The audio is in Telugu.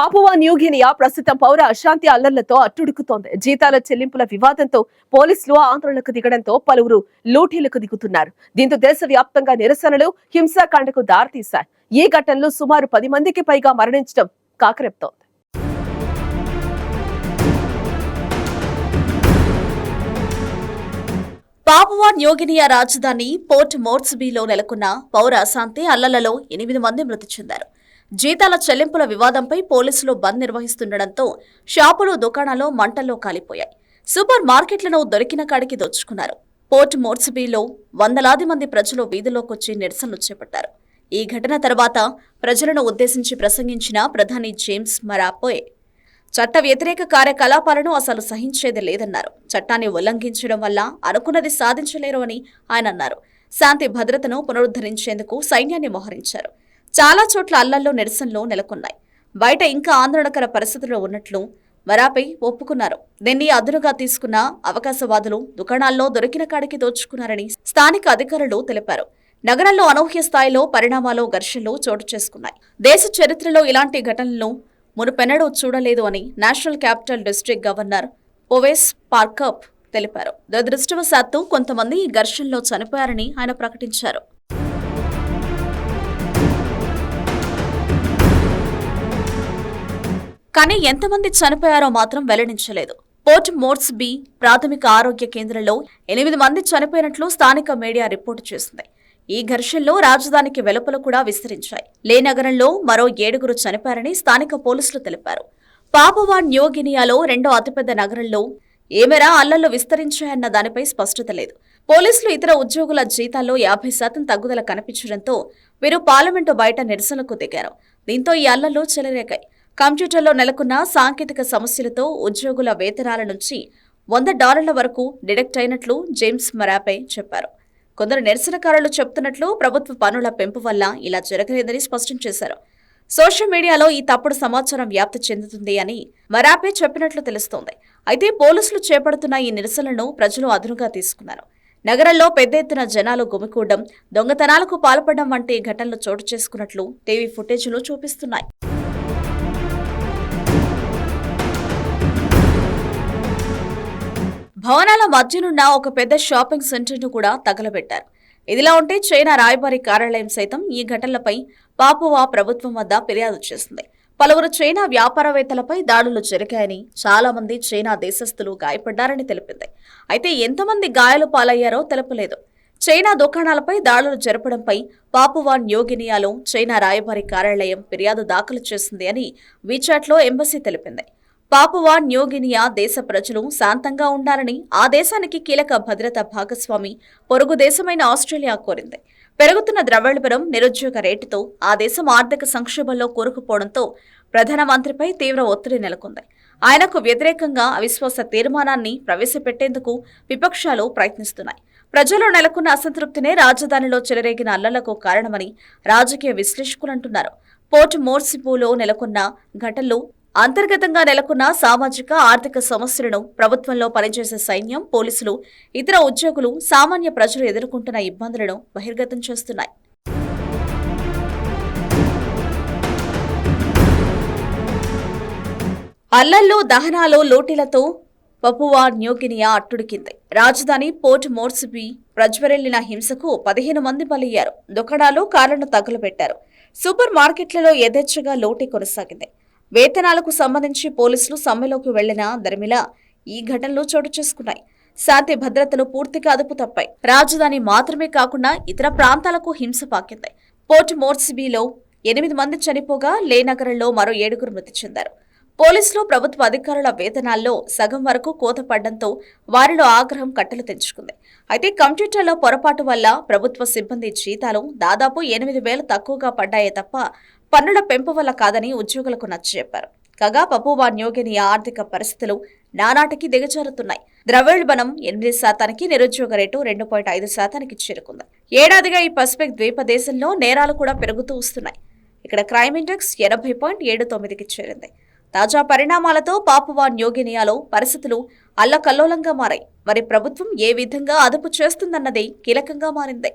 పాపువా న్యూగినియా ప్రస్తుతం పౌర అశాంతి అల్లర్లతో అట్టుడుకుతోంది. జీతాల చెల్లింపుల వివాదంతో పోలీసులు ఆందోళనకు దిగడంతో పలువురు లూటీలకు దిగుతున్నారు. దీంతో దేశవ్యాప్తంగా నిరసనలు హింసాకాండకు దారితీశాయి. ఈ ఘటనలో సుమారు పది మందికి పైగా మరణించడం కాకరెప్తోంది. పాపువా న్యూగినియా రాజధాని పోర్ట్ మోర్స్బీలో నెలకొన్న పౌర అశాంతి అల్లలలో ఎనిమిది మంది మృతి చెందారు. జీతాల చెల్లింపుల వివాదంపై పోలీసులు బంద్ నిర్వహిస్తుండటంతో షాపులు దుకాణాలు మంటల్లో కాలిపోయాయి. సూపర్ మార్కెట్లను దొరికిన కాడికి దోచుకున్నారు. పోర్ట్ మోర్సిబీలో వందలాది మంది ప్రజలు వీధిలోకొచ్చి నిరసనలు చేపట్టారు. ఈ ఘటన తర్వాత ప్రజలను ఉద్దేశించి ప్రసంగించిన ప్రధాని జేమ్స్ మరాపోయే చట్ట వ్యతిరేక కార్యకలాపాలను అసలు సహించేది లేదన్నారు. చట్టాన్ని ఉల్లంఘించడం వల్ల అనుకున్నది సాధించలేరు అని ఆయన అన్నారు. శాంతి భద్రతను పునరుద్ధరించేందుకు సైన్యాన్ని మోహరించారు. చాలా చోట్ల అల్లల్లో నిరసనలు నెలకొన్నాయి. బయట ఇంకా ఆందోళనకర పరిస్థితుల్లో ఉన్నట్లు వరాపై ఒప్పుకున్నారు. దీన్ని అదునుగా తీసుకున్న అవకాశవాదులు దుకాణాల్లో దొరికిన కాడికి దోచుకున్నారని స్థానిక అధికారులు తెలిపారు. నగరంలో అనూహ్య స్థాయిలో పరిణామాలు ఘర్షణలు చోటు చేసుకున్నాయి. దేశ చరిత్రలో ఇలాంటి ఘటనలను మునుపెన్నడూ చూడలేదు అని నేషనల్ క్యాపిటల్ డిస్ట్రిక్ట్ గవర్నర్ ఓవేస్ పార్కప్ తెలిపారు. దురదృష్టవశాత్తు కొంతమంది ఈ ఘర్షణలో చనిపోయారని ఆయన ప్రకటించారు. కానీ ఎంతమంది చనిపోయారో మాత్రం వెల్లడించలేదు. పోర్ట్ మోర్స్ బి ప్రాథమిక ఆరోగ్య కేంద్రంలో ఎనిమిది మంది చనిపోయినట్లు స్థానిక మీడియా రిపోర్టు చేసింది. ఈ ఘర్షణలో రాజధానికి వెలుపల కూడా విస్తరించాయి. లే నగరంలో మరో ఏడుగురు చనిపోయారని స్థానిక పోలీసులు తెలిపారు. పాపవాన్ న్యూగినియాలో రెండో అతిపెద్ద నగరంలో ఏమెరా అల్లర్లు విస్తరించాయన్న దానిపై స్పష్టత లేదు. పోలీసులు ఇతర ఉద్యోగుల జీతాల్లో యాభై శాతం తగ్గుదల కనిపించడంతో వీరు పార్లమెంటు బయట నిరసనకు దిగారు. దీంతో ఈ అల్లర్లు చెలరేగాయి. కంప్యూటర్లో నెలకొన్న సాంకేతిక సమస్యలతో ఉద్యోగుల వేతనాల నుంచి వంద డాలర్ల వరకు డిడక్ట్ అయినట్లు జేమ్స్ మరాపే చెప్పారు. కొందరు నిరసనకారులు చెబుతున్నట్లు ప్రభుత్వ పనుల పెంపు వల్ల ఇలా జరగలేదని స్పష్టం చేశారు. సోషల్ మీడియాలో ఈ తప్పుడు సమాచారం వ్యాప్తి చెందుతుంది అని మరాపే చెప్పినట్లు తెలుస్తోంది. అయితే పోలీసులు చేపడుతున్న ఈ నిరసనలను ప్రజలు అదునుగా తీసుకున్నారు. నగరంలో పెద్ద ఎత్తున జనాలు గుమికూడడం దొంగతనాలకు పాల్పడడం వంటి ఘటనలు చోటు చేసుకున్నట్లు టీవీ ఫుటేజీలు చూపిస్తున్నాయి. భవనాల మధ్యనున్న ఒక పెద్ద షాపింగ్ సెంటర్ను కూడా తగలబెట్టారు. ఇదిలా ఉంటే చైనా రాయబారి కార్యాలయం సైతం ఈ ఘటనలపై పాపువా ప్రభుత్వం వద్ద ఫిర్యాదు చేసింది. పలువురు చైనా వ్యాపారవేత్తలపై దాడులు జరిగాయని చాలా మంది చైనా దేశస్థులు గాయపడ్డారని తెలిపింది. అయితే ఎంతమంది గాయాలు పాలయ్యారో తెలపలేదు. చైనా దుకాణాలపై దాడులు జరపడంపై పాపువా న్యూగినియాలో చైనా రాయబారి కార్యాలయం ఫిర్యాదు దాఖలు చేసింది అని వీచాట్లో ఎంబసీ తెలిపింది. పాపువా న్యూగినియా దేశ ప్రజలు శాంతంగా ఉండాలని ఆ దేశానికి కీలక భద్రతా భాగస్వామి పొరుగు దేశమైన ఆస్ట్రేలియా కోరింది. పెరుగుతున్న ద్రవ్యోల్బణం నిరుద్యోగ రేటుతో ఆ దేశం ఆర్థిక సంక్షోభంలో కూరుకుపోవడంతో ప్రధానమంత్రిపై తీవ్ర ఒత్తిడి నెలకొంది. ఆయనకు వ్యతిరేకంగా అవిశ్వాస తీర్మానాన్ని ప్రవేశపెట్టేందుకు విపక్షాలు ప్రయత్నిస్తున్నాయి. ప్రజల్లో నెలకొన్న అసంతృప్తినే రాజధానిలో చెలరేగిన అల్లలకు కారణమని రాజకీయ విశ్లేషకులు అంటున్నారు పోర్ట్ మోర్సిబులో నెలకొన్న ఘటనలు అంతర్గతంగా నెలకొన్న సామాజిక ఆర్థిక సమస్యలను ప్రభుత్వంలో పనిచేసే సైన్యం పోలీసులు ఇతర ఉద్యోగులు సామాన్య ప్రజలు ఎదుర్కొంటున్న ఇబ్బందులను బహిర్గతం చేస్తున్నాయి. అల్లల్లో దహనాలు లూటీలతో పపువా న్యూగినియా అట్టుడికింది. రాజధాని పోర్ట్ మోర్సిబీ ప్రజ్వరెళ్ళిన హింసకు పదిహేను మంది బలయ్యారు. దుకాణాలు కార్లను తగులబెట్టారు. సూపర్ మార్కెట్లలో యథేచ్ఛగా లోటీ కొనసాగింది. వేతనాలకు సంబంధించి పోలీసులు సమ్మెలోకి వెళ్ళిన దరిమిలా ఈ ఘటనలు చోటు చేసుకున్నాయి. శాంతి భద్రతలు పూర్తిగా అదుపు తప్పాయి. రాజధాని మాత్రమే కాకుండా ఇతర ప్రాంతాలకు హింస పాకింది పోర్ట్ మోర్సిబీలో ఎనిమిది మంది చనిపోగా లేనగరంలో మరో ఏడుగురు మృతి చెందారు. పోలీసులు ప్రభుత్వ అధికారుల వేతనాల్లో సగం వరకు కోత పడడంతో వారిలో ఆగ్రహం కట్టలు తెంచుకుంది. అయితే కంప్యూటర్లో పొరపాటు వల్ల ప్రభుత్వ సిబ్బంది జీతాలు దాదాపు ఎనిమిది వేలు తక్కువగా పడ్డాయే తప్ప పన్నుల పెంపు వల్ల కాదని ఉద్యోగులకు నచ్చజెప్పారు కాగా పపువా న్యోగిని ఆర్థిక పరిస్థితులు నానాటికి దిగజారుతున్నాయి. ద్రవ్యోల్బణం ఎనిమిది శాతానికి నిరుద్యోగ రేటు రెండు పాయింట్ ఐదు శాతానికి చేరుకుంది. ఏడాదిగా ఈ పసిఫిక్ ద్వీప దేశంలో నేరాలు కూడా పెరుగుతూ వస్తున్నాయి. ఇక్కడ క్రైమ్ ఇండెక్స్ ఎనభై పాయింట్ ఏడు తొమ్మిదికి చేరింది. తాజా పరిణామాలతో పాపువా న్యోగినియాలో పరిస్థితులు అల్లకల్లోలంగా మారాయి. మరి ప్రభుత్వం ఏ విధంగా అదుపు చేస్తుందన్నది కీలకంగా మారింది.